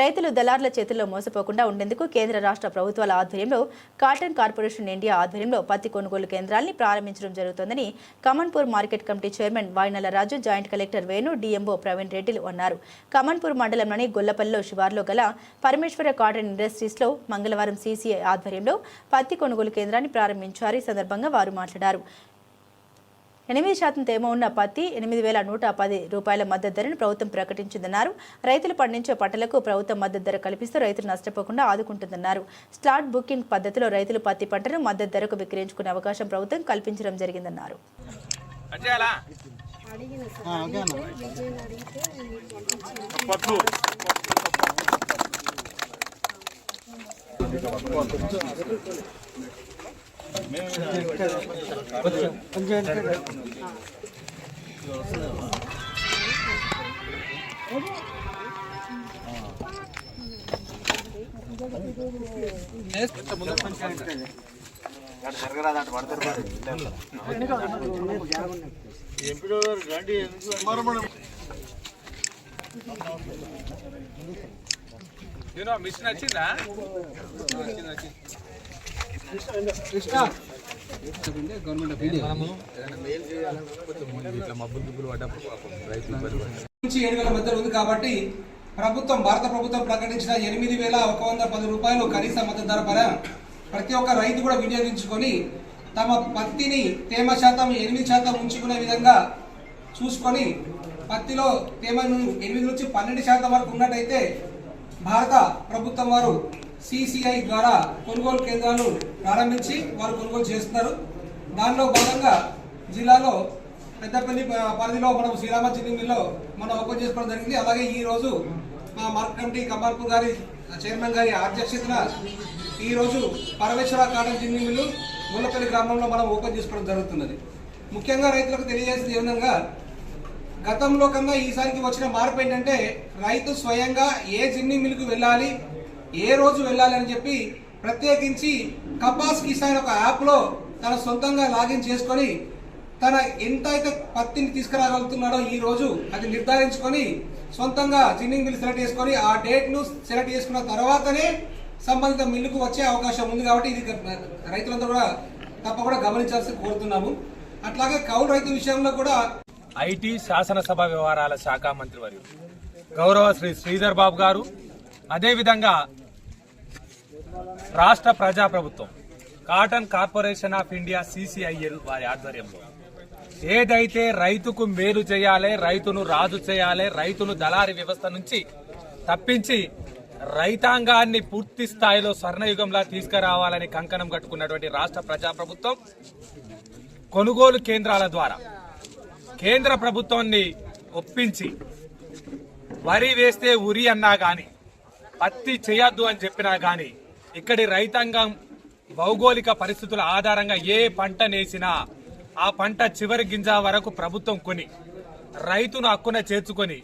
రైతులు దళారుల చేతుల్లో మోసపోకుండా ఉండేందుకు కేంద్ర రాష్ట్ర ప్రభుత్వాల ఆధ్వర్యంలో కాటన్ కార్పొరేషన్ ఇండియా ఆధ్వర్యంలో పత్తి కొనుగోలు కేంద్రాల్ని ప్రారంభించడం జరుగుతోందని Kamanpur market committee chairman Vayinala Raju joint collector Venu DMO Praveen రెడ్డిలు అన్నారు. కమన్పూర్ మండలంలోని గొల్లపల్లిలో శివార్లో గల పరమేశ్వర కాటన్ ఇండస్ట్రీస్లో మంగళవారం సీసీఐ ఆధ్వర్యంలో పత్తి కొనుగోలు కేంద్రాన్ని ప్రారంభించారు. ఈ సందర్భంగా వారు మాట్లాడారు. ఎనిమిది శాతం తేమ ఉన్న పత్తి ఎనిమిది వేల నూట పది రూపాయల మద్దతు ధరను ప్రభుత్వం ప్రకటించిందన్నారు. రైతులు పండించే పంటలకు ప్రభుత్వం మద్దతు ధర కల్పిస్తూ రైతులు నష్టపోకుండా ఆదుకుంటుందన్నారు. స్లాట్ బుకింగ్ పద్ధతిలో రైతులు పత్తి పంటను మద్దతు ధరకు విక్రయించుకునే అవకాశం ప్రభుత్వం కల్పించడం జరిగిందన్నారు. అచ్చేయాలా పప్పు నేను మిషన్ వచ్చిందా ఏడు వేల మధ్యలో ఉంది కాబట్టి ప్రభుత్వం భారత ప్రభుత్వం ప్రకటించిన ఎనిమిది వేల ఒక వంద పది రూపాయలు కనీస మద్దతు ధర పర ప్రతి ఒక్క రైతు కూడా వినియోగించుకొని తమ పత్తిని తేమ శాతం ఎనిమిది శాతం ఉంచుకునే విధంగా చూసుకొని పత్తిలో తేమ ఎనిమిది నుంచి పన్నెండు శాతం వరకు ఉన్నట్టయితే భారత ప్రభుత్వం వారు సిసిఐ ద్వారా కొనుగోలు కేంద్రాలు ప్రారంభించి వారు కొనుగోలు చేస్తున్నారు. దానిలో భాగంగా జిల్లాలో పెద్దపల్లి పరిధిలో మనం శ్రీరామ చిన్నిమిల్లో మనం ఓపెన్ చేసుకోవడం జరిగింది. అలాగే ఈరోజు మా మార్కెట్ కమిటీ కమాల్పూర్ గారి చైర్మన్ గారి అధ్యక్షతన ఈరోజు పరమేశ్వర కాటన్ చిన్నిమిల్లు ముల్లపల్లి గ్రామంలో మనం ఓపెన్ చేసుకోవడం జరుగుతున్నది. ముఖ్యంగా రైతులకు తెలియజేసింది ఏ విధంగా గతంలో కన్నా ఈసారికి వచ్చిన మార్పు ఏంటంటే రైతు స్వయంగా ఏ జిన్ని మిల్లుకు వెళ్ళాలి ఏ రోజు వెళ్ళాలని చెప్పి ప్రత్యేకించి కపాస్ కిసాన్ ఒక యాప్లో తన సొంతంగా లాగిన్ చేసుకొని తన ఎంత అయితే పత్తిని తీసుకురాగలుగుతున్నాడో ఈ రోజు అది నిర్ధారించుకొని సొంతంగా జిన్నింగ్ మిల్ సెలెక్ట్ చేసుకొని ఆ డేట్ను సెలెక్ట్ చేసుకున్న తర్వాతనే సంబంధిత మిల్లుకు వచ్చే అవకాశం ఉంది కాబట్టి ఇది రైతులందరూ కూడా తప్పకుండా గమనించాల్సి కోరుతున్నాము. అట్లాగే కౌలు రైతు విషయంలో కూడా ఐటీ శాసనసభ వ్యవహారాల శాఖ మంత్రి వారు గౌరవ శ్రీ శ్రీధర్ బాబు గారు అదేవిధంగా రాష్ట్ర ప్రజాప్రభుత్వం Cotton Corporation of India CCIL వారి ఆధ్వర్యంలో. ఏదైతే రైతుకు మేలు చేయాలి రైతును రాజు చేయాలి రైతును దళారి వ్యవస్థ నుంచి తప్పించి రైతాంగాన్ని పూర్తి స్థాయిలో స్వర్ణయుగంలా తీసుకురావాలని కంకణం కట్టుకున్నటువంటి రాష్ట్ర ప్రజాప్రభుత్వం కొనుగోలు కేంద్రాల ద్వారా కేంద్ర ప్రభుత్వాన్ని ఒప్పించి వరి వేస్తే ఉరి అన్నా కానీ పత్తి చేయొద్దు అని చెప్పినా కానీ ఇక్కడి రైతాంగం భౌగోళిక పరిస్థితుల ఆధారంగా ఏ పంట నేసినా ఆ పంట చివరి గింజ వరకు ప్రభుత్వం కొని రైతును హక్కున చేర్చుకొని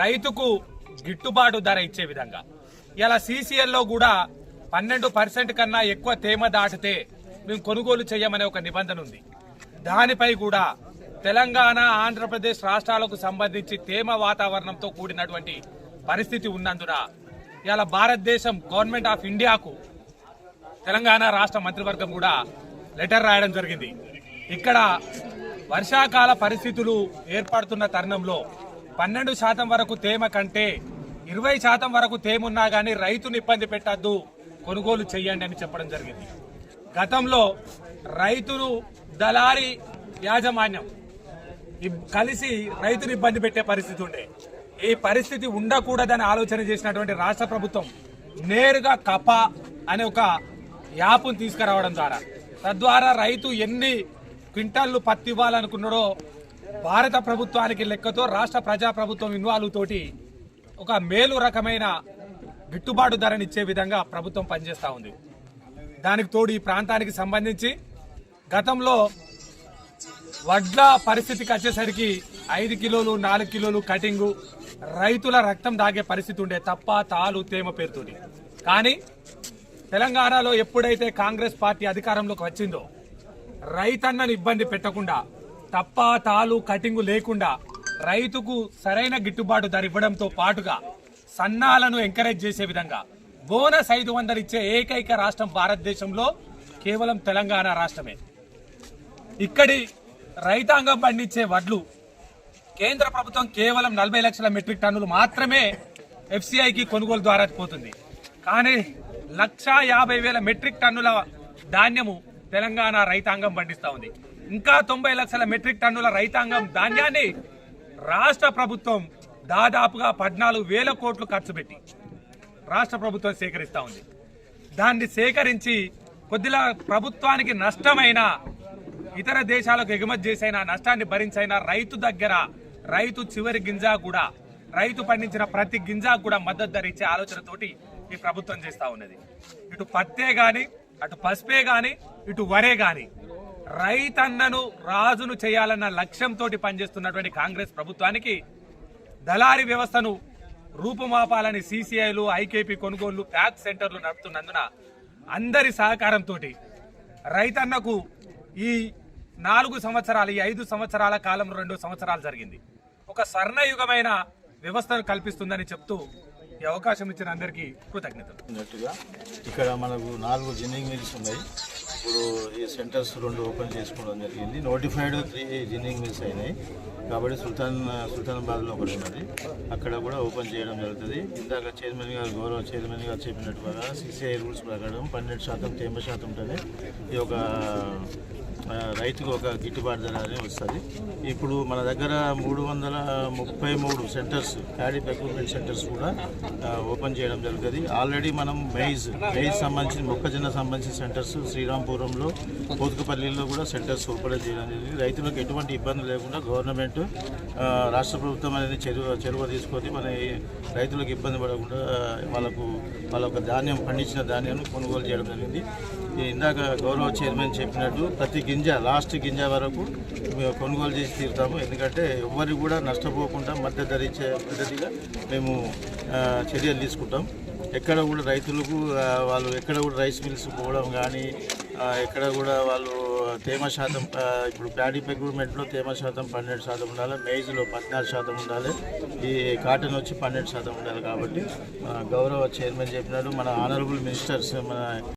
రైతుకు గిట్టుబాటు ధర ఇచ్చే విధంగా. ఇలా సీసీఎల్లో కూడా పన్నెండు పర్సెంట్ కన్నా ఎక్కువ తేమ దాటితే మేము కొనుగోలు చేయమనే ఒక నిబంధన ఉంది. దానిపై కూడా తెలంగాణ ఆంధ్రప్రదేశ్ రాష్ట్రాలకు సంబంధించి తేమ వాతావరణంతో కూడినటువంటి పరిస్థితి ఉన్నందున ఇలా భారతదేశం గవర్నమెంట్ ఆఫ్ ఇండియాకు తెలంగాణ రాష్ట్ర మంత్రివర్గం కూడా లెటర్ రాయడం జరిగింది. ఇక్కడ వర్షాకాల పరిస్థితులు ఏర్పడుతున్న తరుణంలో పన్నెండు శాతం వరకు తేమ కంటే ఇరవై శాతం వరకు తేమ ఉన్నా కానీ రైతును ఇబ్బంది పెట్టద్దు కొనుగోలు చేయండి అని చెప్పడం జరిగింది. గతంలో రైతులు దళారి యాజమాన్యం కలిసి రైతుని ఇబ్బంది పెట్టే పరిస్థితి ఉండే. ఈ పరిస్థితి ఉండకూడదని ఆలోచన చేసినటువంటి రాష్ట్ర ప్రభుత్వం నేరుగా కప అనే ఒక యాప్ను తీసుకురావడం ద్వారా. తద్వారా రైతు ఎన్ని క్వింటాళ్ళు పత్తి ఇవ్వాలనుకున్నాడో భారత ప్రభుత్వానికి లెక్కతో రాష్ట్ర ప్రజా ప్రభుత్వం ఇన్వాల్వ్ తోటి ఒక మేలు రకమైన గిట్టుబాటు ధరనిచ్చే విధంగా ప్రభుత్వం పనిచేస్తూ ఉంది. దానికి తోడు ఈ ప్రాంతానికి సంబంధించి గతంలో వడ్ల పరిస్థితికి వచ్చేసరికి ఐదు కిలోలు నాలుగు కిలోలు కటింగు రైతుల రక్తం దాగే పరిస్థితి ఉండే తప్ప తాలు తేమ పేరుతోటి కానీ తెలంగాణలో ఎప్పుడైతే కాంగ్రెస్ పార్టీ అధికారంలోకి వచ్చిందో రైతన్నను ఇబ్బంది పెట్టకుండా తప్ప తాలు కటింగు లేకుండా రైతుకు సరైన గిట్టుబాటు ధర ఇవ్వడంతో పాటుగా సన్నాలను ఎంకరేజ్ చేసే విధంగా బోనస్ ఐదు వందలు ఇచ్చే ఏకైక రాష్ట్రం భారతదేశంలో కేవలం తెలంగాణ రాష్ట్రమే. ఇక్కడి రైతాంగం పండించే వడ్లు కేంద్ర ప్రభుత్వం కేవలం నలభై లక్షల మెట్రిక్ టన్నులు మాత్రమే ఎఫ్సిఐకి కొనుగోలు ద్వారా పోతుంది. కానీ లక్షా యాభై వేల మెట్రిక్ టన్నుల ధాన్యము తెలంగాణ రైతాంగం పండిస్తూ ఉంది. ఇంకా తొంభై లక్షల మెట్రిక్ టన్నుల రైతాంగం ధాన్యాన్ని రాష్ట్ర ప్రభుత్వం దాదాపుగా పద్నాలుగు వేల కోట్లు ఖర్చు పెట్టి రాష్ట్ర ప్రభుత్వం సేకరిస్తూ ఉంది. దాన్ని సేకరించి కొద్దిలా ప్రభుత్వానికి నష్టమైన ఇతర దేశాలకు ఎగుమతి చేసైనా నష్టాన్ని భరించైనా రైతు దగ్గర రైతు చివరి గింజ కూడా రైతు పండించిన ప్రతి గింజ కూడా మద్దతు ధర ఇచ్చే ఆలోచనతోటి ఈ ప్రభుత్వం చేస్తా ఉన్నది. ఇటు పత్తే గాని అటు పసుపే గాని ఇటు వరే గాని రైతన్నను రాజును చేయాలన్న లక్ష్యంతో పనిచేస్తున్నటువంటి కాంగ్రెస్ ప్రభుత్వానికి దళారి వ్యవస్థను రూపుమాపాలని సీసీఐలు ఐకేపీ కొనుగోళ్ళు ప్యాక్ సెంటర్లు నడుపుతున్నందున అందరి సహకారంతో రైతన్నకు ఈ నాలుగు సంవత్సరాలు ఈ ఐదు సంవత్సరాల కాలంలో రెండు సంవత్సరాలు జరిగింది. ఒక స్వర్ణయుగమైన వ్యవస్థను కల్పిస్తుందని చెప్తూ ఈ అవకాశం ఇచ్చిన అందరికీ కృతజ్ఞతలు. ఉన్నట్టుగా ఇక్కడ మనకు నాలుగు జిన్నింగ్ మిల్స్ ఉన్నాయి. ఇప్పుడు ఈ సెంటర్స్ రెండు ఓపెన్ చేసుకోవడం జరిగింది. నోటిఫైడ్ త్రీ జిన్నింగ్ మిల్స్ అయినాయి. కాబట్టి సుల్తాన్ సుల్తానాబాద్లో ఒకటి ఉన్నది. అక్కడ కూడా ఓపెన్ చేయడం జరుగుతుంది. ఇందాక చైర్మన్ గారు గౌరవ చైర్మన్ గారు చెప్పినట్టుగా సిసిఐ రూల్స్ ప్రకారం పన్నెండు శాతం తేమ శాతం ఉంటుంది ఈ యొక్క రైతుకు ఒక గిట్టుబాటు ధర అనేది వస్తుంది. ఇప్పుడు మన దగ్గర మూడు వందల ముప్పై మూడు సెంటర్స్ క్యాడిప్ ఎక్విప్మెంట్ సెంటర్స్ కూడా ఓపెన్ చేయడం జరుగుతుంది. ఆల్రెడీ మనం మెయిజ్ మెయిజ్ సంబంధించిన మొక్కజొన్న సంబంధించిన సెంటర్స్ శ్రీరాంపురంలో కోతుకపల్లిలో కూడా సెంటర్స్ ఓపెన్ చేయడం జరిగింది. రైతులకు ఎటువంటి ఇబ్బంది లేకుండా గవర్నమెంట్ రాష్ట్ర ప్రభుత్వం అనేది చెరువు చెరువు తీసుకొని మన రైతులకు ఇబ్బంది పడకుండా వాళ్ళకు వాళ్ళ ధాన్యం పండించిన ధాన్యాన్ని కొనుగోలు చేయడం జరిగింది. ఇందాక గౌరవ చైర్మన్ చెప్పినట్టు ప్రతి గింజ లాస్ట్ గింజ వరకు మేము కొనుగోలు చేసి తీరుతాము. ఎందుకంటే ఎవరు కూడా నష్టపోకుండా మద్దతు ధరించే పద్ధతిగా మేము చర్యలు తీసుకుంటాం. ఎక్కడ కూడా రైతులకు వాళ్ళు ఎక్కడ కూడా రైస్ మిల్స్ పోవడం కానీ ఎక్కడ కూడా వాళ్ళు తేమ శాతం ఇప్పుడు ప్యాడీ ఎక్విప్మెంట్లో తేమ శాతం పన్నెండు శాతం ఉండాలి మేజ్లో పద్నాలుగు శాతం ఉండాలి ఈ కాటన్ వచ్చి పన్నెండు శాతం ఉండాలి కాబట్టి గౌరవ చైర్మన్ చెప్పినాడు మన ఆనరబుల్ మినిస్టర్స్ మన